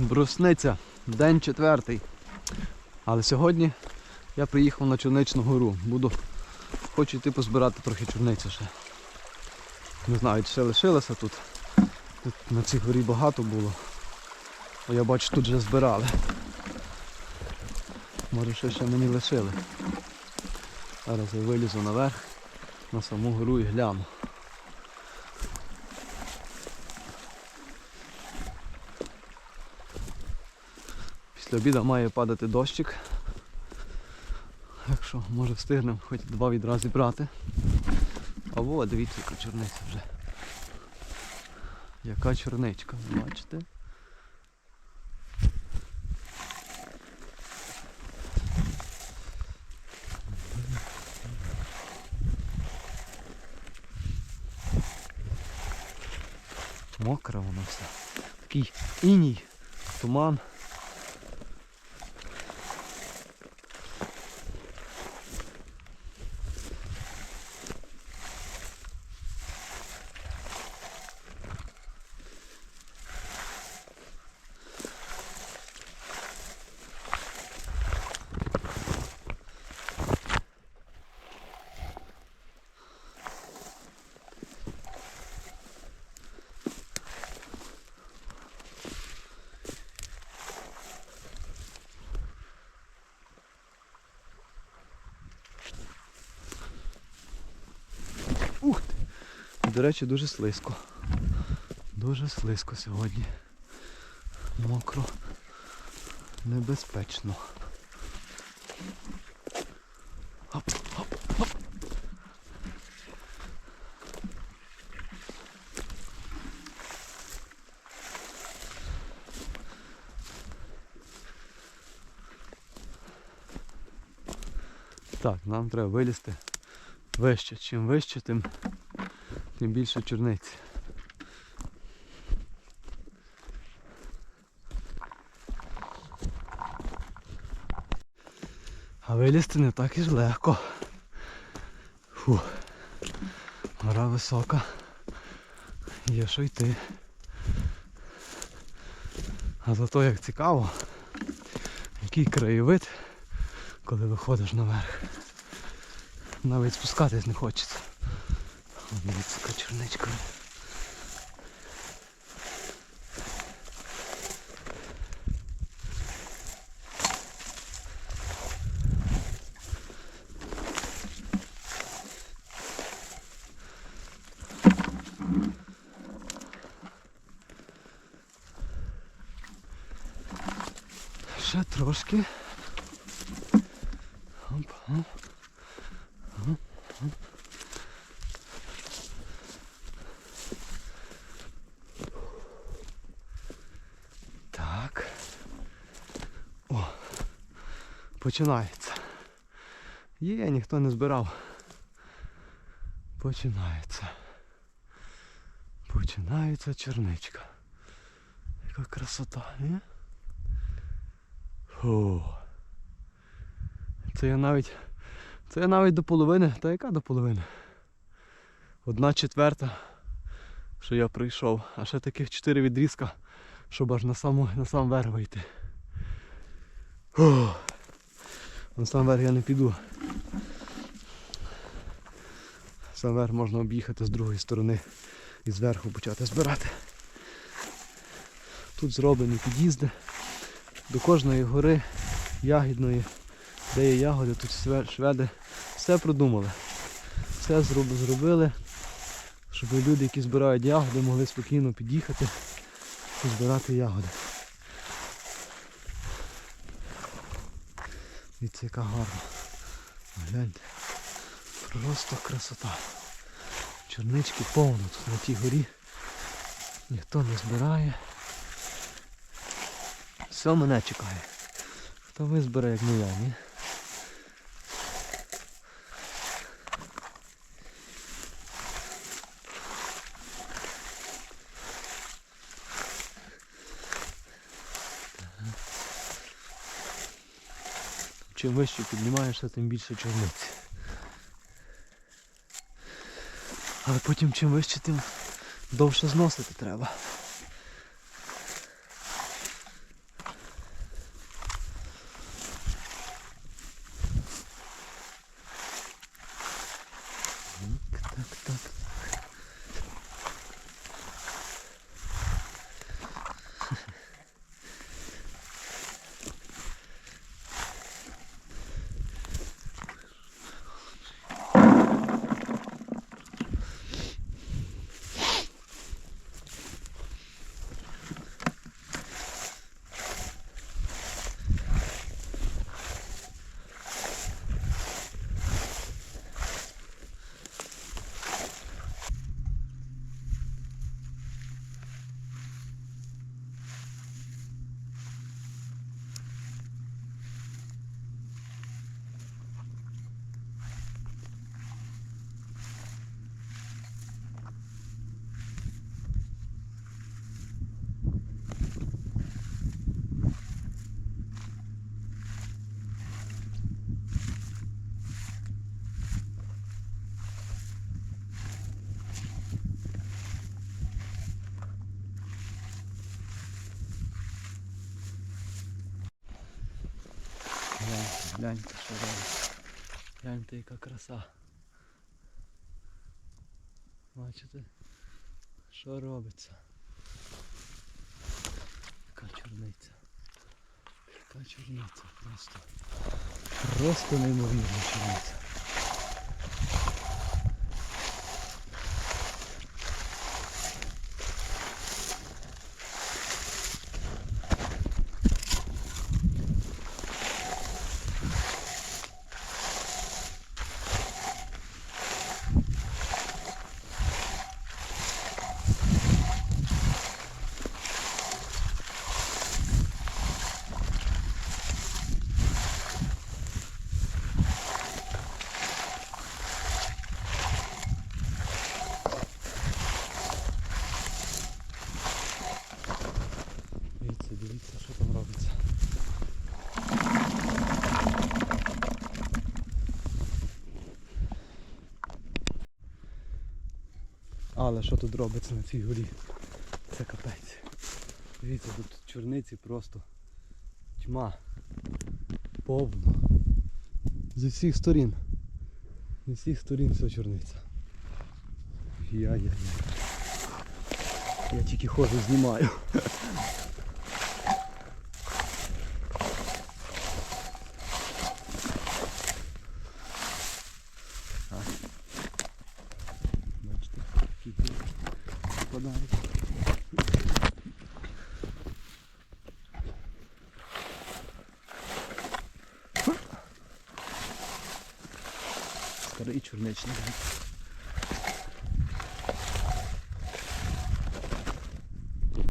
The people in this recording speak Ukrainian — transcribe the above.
Брусниця, день четвертий. Але сьогодні я приїхав на Чорничну гору. Буду хочу йти позбирати трохи чорниці ще. Не знаю, чи ще лишилося тут. Тут на цій горі багато було. Бо я бачу, тут вже збирали. Може ще ще мені лишили. Зараз я вилізу наверх на саму гору і гляну. Після обіду має падати дощик. Так що може встигнемо хоч два відра зібрати. А во, дивіться, яка чорниця вже. Яка чорничка, бачите? Мокра вона вся. Такий іній, туман. До речі, дуже слизько. Дуже слизько сьогодні. Мокро. Небезпечно. Хоп, хоп, хоп. Так, нам треба вилізти вище. Чим вище, тим, тим більше чорниці. А вилізти не так і ж легко. Фу. Гора висока. Є що йти. А зато як цікаво, який краєвид, коли виходиш наверх. Навіть спускатись не хочеться. О, Дивіться, яка чорничка. Ще трошки. Оп, оп. Так. О, починається. Є, ніхто не збирав. Починається. Починається черничка. Яка красота, ні? Фу. Це я навіть. Це я навіть до половини. Та яка до половини? Одна четверта, що я прийшов. А ще таких чотири відрізка, щоб аж на саму, на сам верх вийти. Фу. На сам верх я не піду. Сам верх можна об'їхати з другої сторони і зверху почати збирати. Тут зроблені під'їзди до кожної гори ягідної, де є ягоди, тут шведи все продумали. Все зробили, щоб люди, які збирають ягоди, могли спокійно під'їхати і збирати ягоди. Дивіться, яка гарна. Гляньте. Просто красота. Чорнички повно тут на тій горі. Ніхто не збирає. Все мене чекає. Хто визбере, як не я, ні? чим вище піднімаєшся, тим більше чорниці. Але потім чим вище, тим довше зносити треба. Так, так, так. Гляньте, що робить. Гляньте, яка краса. Бачите? Що робиться? Яка чорниця. Яка чорниця просто. Просто неймовірна чорниця. Дивіться, дивіться, що там робиться. Але що тут робиться на цій горі? Це капець. Дивіться, тут чорниці просто тьма. Повно. Зі всіх сторін. Зі всіх сторін все чорниця. Я-я-я. Я тільки ходжу, знімаю. da iç ürünler içinde.